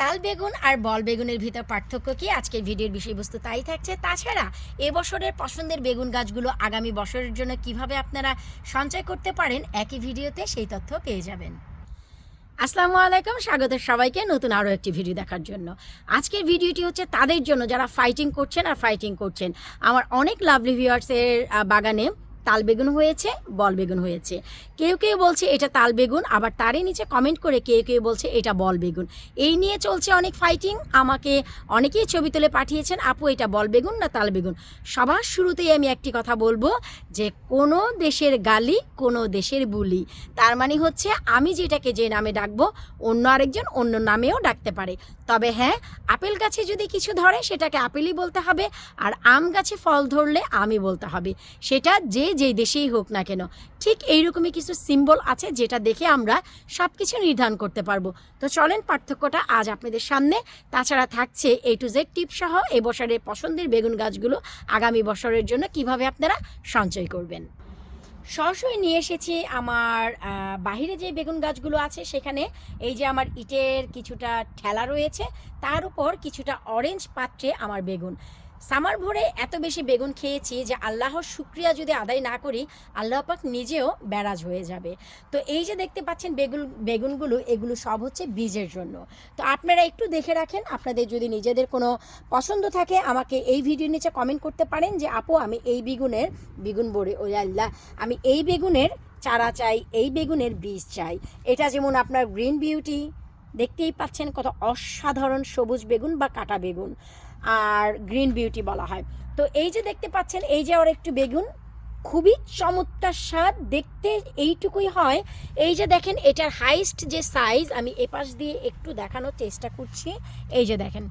তাল বেগুন আর বল বেগুনের ভিতর পার্থক্য কি? আজকের ভিডিওর বিষয়বস্তু তাই থাকছে। তাছাড়া এবছরের পছন্দের বেগুন গাছগুলো আগামী বছরের জন্য কীভাবে আপনারা সঞ্চয় করতে পারেন, একই ভিডিওতে সেই তথ্য পেয়ে যাবেন। আসসালামু আলাইকুম, স্বাগত সবাইকে নতুন আরও একটি ভিডিও দেখার জন্য। আজকের ভিডিওটি হচ্ছে তাদের জন্য, যারা ফাইটিং করছেন আর ফাইটিং করছেন। আমার অনেক লাভলি ভিউয়ার্সের বাগানে তাল বেগুন হয়েছে, বল বেগুন হয়েছে। কেউ কেউ বলছে এটা তাল বেগুন, আবার তারই নিচে কমেন্ট করে কেউ কেউ বলছে এটা বল বেগুন। এই নিয়ে চলছে অনেক ফাইটিং আমাকে অনেকেই ছবি তুলে পাঠিয়েছেন, আপু, এটা বল বেগুন না তাল বেগুন? সবার শুরুতেই আমি একটি কথা বলব যে, কোনো দেশের গালি, কোনো দেশের বুলি। তার মানে হচ্ছে, আমি যেটাকে যে নামে ডাকবো, অন্য আরেকজন অন্য নামেও ডাকতে পারে। তবে হ্যাঁ আপেল গাছে যদি কিছু ধরে, সেটাকে আপেলই বলতে হবে, আর আম গাছে ফল ধরলে আমি বলতে হবে। সেটা যে যেই দেশেই হোক না কেন, ঠিক এইরকমই কিছু সিম্বল আছে যেটা দেখে আমরা সব কিছু নির্ধারণ করতে পারব। তো চলেন পার্থক্যটা আজ আপনাদের সামনে। তাছাড়া থাকছে এ টু জেড টিপ সহ এ বছরের পছন্দের বেগুন গাছগুলো আগামী বছরের জন্য কীভাবে আপনারা সঞ্চয় করবেন। সরাসরি নিয়ে এসেছি আমার বাহিরে যে বেগুন গাছগুলো আছে সেখানে। এই যে আমার ইটের কিছুটা ঠেলা রয়েছে, তার উপর কিছুটা অরেঞ্জ পাত্রে আমার বেগুন। সামার ভোরে এত বেশি বেগুন খেয়েছি যে আল্লাহর শুক্রিয়া যদি আদায় না করি, আল্লাহ পাক নিজেও ব্যারাজ হয়ে যাবে। তো এই যে দেখতে পাচ্ছেন বেগুন, বেগুনগুলো, এগুলো সব হচ্ছে বীজের জন্য। তো আপনারা একটু দেখে রাখেন, আপনাদের যদি নিজেদের কোনো পছন্দ থাকে, আমাকে এই ভিডিওর নিচে কমেন্ট করতে পারেন যে, আপু, আমি এই বেগুনের, বেগুন বড়ে ও আল্লাহ, আমি এই বেগুনের চারা চাই, এই বেগুনের বীজ চাই। এটা যেমন আপনার গ্রিন বিউটি, দেখতেই পাচ্ছেন কত অসাধারণ সবুজ বেগুন বা কাটা বেগুন। আর গ্রিন বিউটি বলা হয়। তো এই যে দেখতে পাচ্ছেন, এই যে আর একটু বেগুন, খুবই চমৎকার স্বাদ, দেখতে এইটুকুই হয়। এই যে দেখেন, এটার হাইস্ট যে সাইজ আমি এপাশ দিয়ে একটু দেখানোর চেষ্টা করছি। এই যে দেখেন,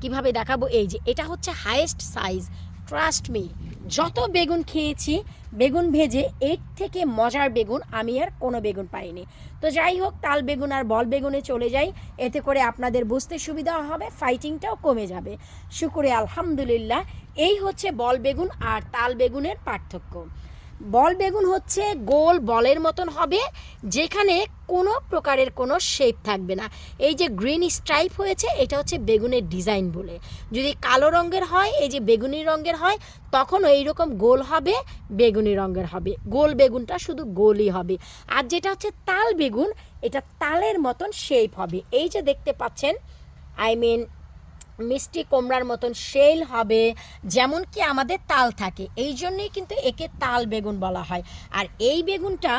কীভাবে দেখাবো? এই যে, এটা হচ্ছে হাইয়েস্ট সাইজ ট্রাস্ট মি যত বেগুন খেয়েছি, বেগুন ভেজে এর থেকে মজার বেগুন আমি আর কোনো বেগুন পাইনি। তো যাই হোক, তাল বেগুন আর বল বেগুনে চলে যাই। এতে করে আপনাদের বুঝতে সুবিধা হবে ফাইটিংটাও কমে যাবে। শুকুরে আলহামদুলিল্লাহ, এই হচ্ছে বল বেগুন আর তাল বেগুনের পার্থক্য। বল বেগুন হচ্ছে গোল বলের মতন হবে, যেখানে কোনো প্রকারের কোনো শেপ থাকবে না। এই যে গ্রিন স্ট্রাইপ হয়েছে, এটা হচ্ছে বেগুনের ডিজাইন বলে। যদি কালো রঙের হয়, এই যে বেগুনি রঙের হয়, তখন এই রকম গোল হবে, বেগুনি রঙের হবে। গোল বেগুনটা শুধু গোলই হবে। আর যেটা হচ্ছে তাল বেগুন, এটা তালের মতন শেপ হবে। এই যে দেখতে পাচ্ছেন আই মিন মিষ্টি কুমড়ার মতন শেল হবে, যেমন কি আমাদের তাল থাকে। এই জন্যই কিন্তু একে তাল বেগুন বলা হয়। আর এই বেগুনটা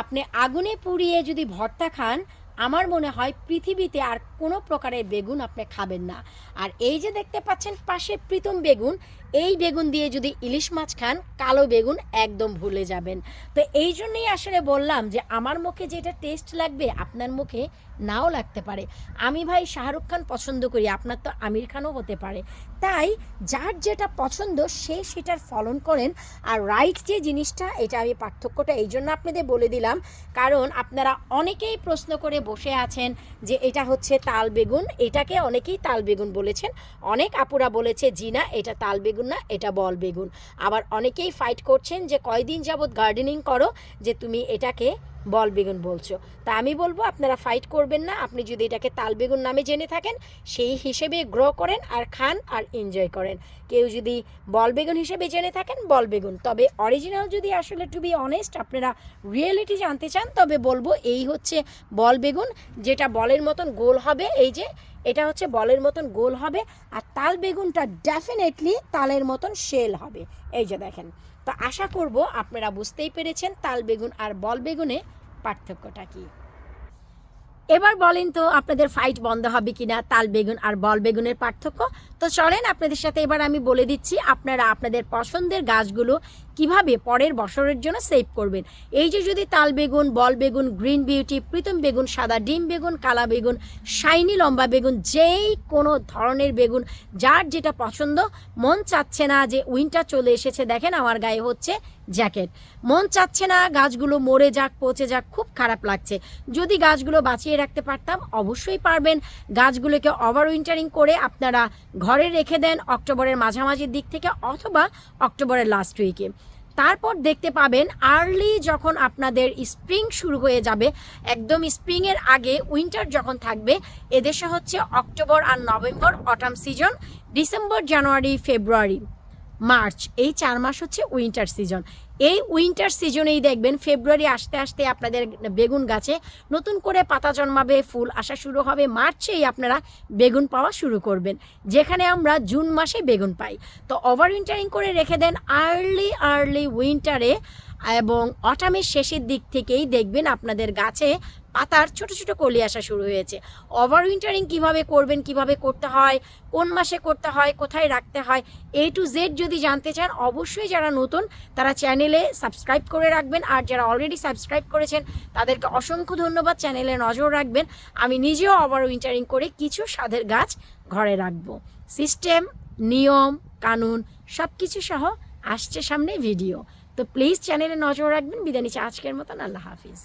আপনি আগুনে পুড়িয়ে যদি ভর্তা খান, আমার মনে হয় পৃথিবীতে আর কোনো প্রকারের বেগুন আপনি খাবেন না। আর এই যে দেখতে পাচ্ছেন পাশে প্রীতম বেগুন এই বেগুন দিয়ে যদি ইলিশ মাছ খান, কালো বেগুন একদম ভুলে যাবেন। তো এই জন্যই আসলে বললাম যে, আমার মুখে যেটা টেস্ট লাগবে, আপনার মুখে নাও লাগতে পারে। আমি ভাই শাহরুখ খান পছন্দ করি, আপনার তো আমির খানও হতে পারে। তাই যার যেটা পছন্দ, সে সেটার ফলন করেন। আর রাইট যে জিনিসটা, এটা আমি পার্থক্যটা এই জন্য আপনাদের বলে দিলাম। কারণ আপনারা অনেকেই প্রশ্ন করে বসে আছেন যে, এটা হচ্ছে তাল বেগুন। এটাকে অনেকেই তাল বেগুন বলেছেন। অনেক আপুরা বলেছে জিনা এটা তাল বেগুন না, এটা বল বেগুন। আবার অনেকেই ফাইট করছেন যে, কয়দিন যাবৎ গার্ডেনিং করো? যে, তুমি এটাকে বল বেগুন বলছো। তা আমি বলব, আপনারা ফাইট করবেন না। আপনি যদি এটাকে তাল বেগুন নামে জেনে থাকেন, সেই হিসেবে গ্রো করেন আর খান আর এনজয় করেন। কেউ যদি বল বেগুন হিসেবে জেনে থাকেন, বল বেগুন। তবে অরিজিনাল যদি আসলে টু বি অনেস্ট আপনারা রিয়েলিটি জানতে চান, তবে বলব এই হচ্ছে বল বেগুন, যেটা বলের মতন গোল হবে। এই যে এটা হচ্ছে বলের মতন গোল হবে আর তাল বেগুনটা ডেফিনেটলি তালের মতন শেল হবে। এই যে দেখেন, তো আশা করব আপনারা বুঝতেই পেরেছেন তাল বেগুন আর বল বেগুনে পার্থক্যটা কী। এবার বলেন তো আপনাদের ফাইট বন্ধ হবে কিনা, তাল বেগুন আর বল বেগুনের পার্থক্য? তো চলেন আপনাদের সাথে এবার আমি বলে দিচ্ছি, আপনারা আপনাদের পছন্দের গাছগুলো কীভাবে পরের বছরের জন্য সেভ করবেন। এই যে যদি তাল বেগুন, বল বেগুন গ্রিন বিউটি প্রীতম বেগুন, সাদা ডিম বেগুন, কালা বেগুন শাইনি লম্বা বেগুন, যেই কোনো ধরনের বেগুন, যার যেটা পছন্দ, মন চাচ্ছে না যে উইন্টার চলে এসেছে, দেখেন আমার গায়ে হচ্ছে জ্যাকেট। মন চাচ্ছে না গাছগুলো মরে যাক, পচে যাক, খুব খারাপ লাগছে। যদি গাছগুলো বাঁচিয়ে রাখতে পারতাম, অবশ্যই পারবেন। গাছগুলোকে ওভার উইন্টারিং করে আপনারা ঘরে রেখে দেন অক্টোবরের মাঝামাঝির দিক থেকে অথবা অক্টোবরের লাস্ট উইকে তারপর দেখতে পাবেন আর্লি যখন আপনাদের স্প্রিং শুরু হয়ে যাবে, একদম স্প্রিংয়ের আগে উইন্টার যখন থাকবে, এদেশে হচ্ছে অক্টোবর আর November autumn season December January February March, এই চার মাস হচ্ছে উইন্টার সিজন। এই উইন্টার সিজনেই দেখবেন ফেব্রুয়ারি আসতে আসতে আপনাদের বেগুন গাছে নতুন করে পাতা জন্মাবে, ফুল আসা শুরু হবে, মার্চেই আপনারা বেগুন পাওয়া শুরু করবেন, যেখানে আমরা জুন মাসে বেগুন পাই। তো ওভার উইন্টারিং করে রেখে দেন আর্লি আর্লি উইন্টারে এবং অটামের শেষের দিক থেকেই দেখবেন আপনাদের গাছে পাতার ছোট ছোট কলি আসা শুরু হয়েছে। ওভার উইন্টারিং কীভাবে করবেন, কীভাবে করতে হয়, কোন মাসে করতে হয়, কোথায় রাখতে হয় এ টু জেড যদি জানতে চান, অবশ্যই যারা নতুন, তারা চ্যানেলে সাবস্ক্রাইব করে রাখবেন। আর যারা অলরেডি সাবস্ক্রাইব করেছেন, তাদেরকে অসংখ্য ধন্যবাদ। চ্যানেলে নজর রাখবেন। আমি নিজেও ওভার উইন্টারিং করে কিছু স্বাদের গাছ ঘরে রাখব। সিস্টেম নিয়ম, কানুন সব কিছু সহ আসছে সামনে ভিডিও তো প্লিজ চ্যানেলে নজর রাখবেন। বিদায় আজকের মতন। আল্লাহ হাফিজ।